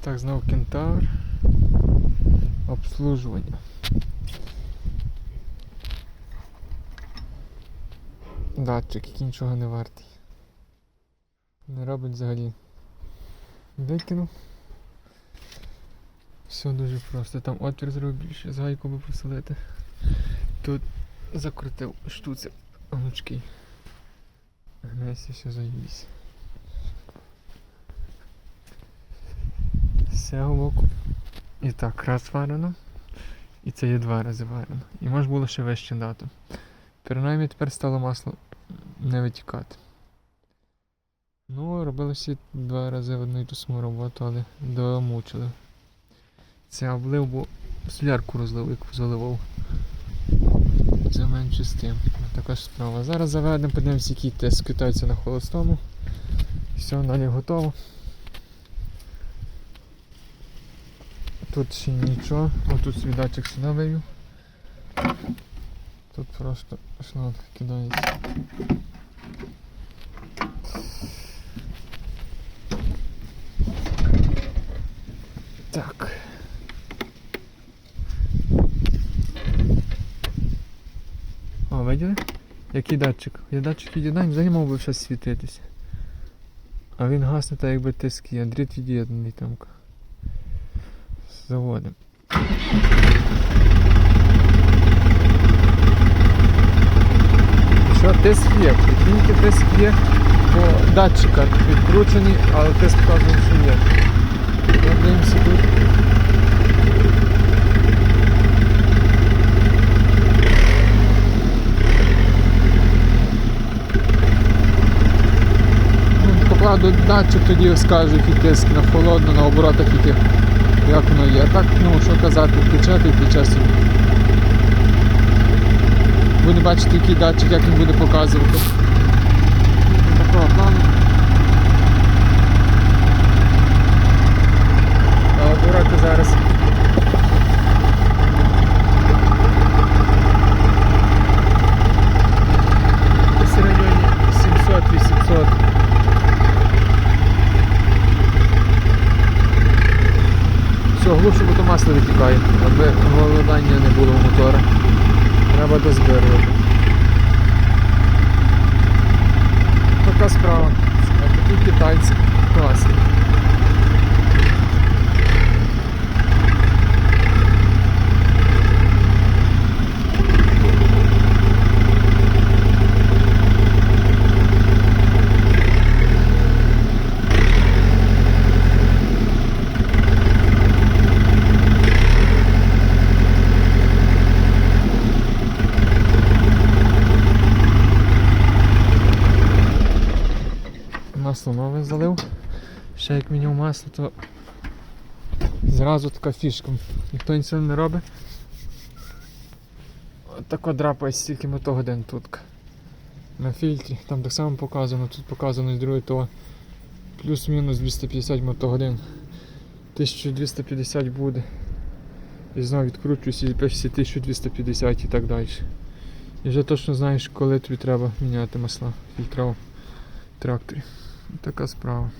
Так, знову кентавр. Обслужування. Датчик, який нічого не вартий. Не робить взагалі. Викинув. Все дуже просто. Там отвір зробив більше, з гайку би поселити. Тут закрутив штуцер гнучкий. Гнеться все заїбісь. З цього боку. І так, раз варено. І це є два рази варено. І може було ще вище дати. Принаймні тепер стало масло не витікати. Ну, робили всі два рази одну і ту саму роботу, але домучили. Це облив, бо солярку розлив, як заливав. Це менше з тим. Така ж справа. Зараз заведемо, подивимося, який тест китайця на холостому. Все, далі готово. Тут ще нічого. Отут свій датчик сюди вивів. Тут просто шланг кидається. Так. О, виділи? Який датчик? Я датчик від'єднань взагалі мав би щось світитися. А він гасне так якби тиск є. Дріт від'єднаний там. Заводим. Що тиск є? Прикиньте, тиск є по датчиках відкручений, але тиск вказує, що є. Дивимося тут. Ну, Покладу датчик, тоді скажу, який тиск на холодно, на оборотах яких як воно є. Так, ну що казати, включати і час. Буде бачити, який датчик, як він буде показувати. Такого плану. А обороти зараз. Десь в районі 700-800. Глушу, бо то масло витікає, аби голодання не було у мотора. Треба дозбирувати. Така справа. Такі китайці Масло нове залив. Ще як мінімум масло, то зразу така фішка. Ніхто нічого не робить. Отако драпає стільки мотогодин тут. На фільтрі. Там так само показано, тут показано з другої того плюс-мінус 250 мотогодин. 1250 буде. І знову відкручуюся і пишеться 1250 і так далі. І вже точно знаєш, коли тобі треба міняти масла фільтра в тракторі. Така справа.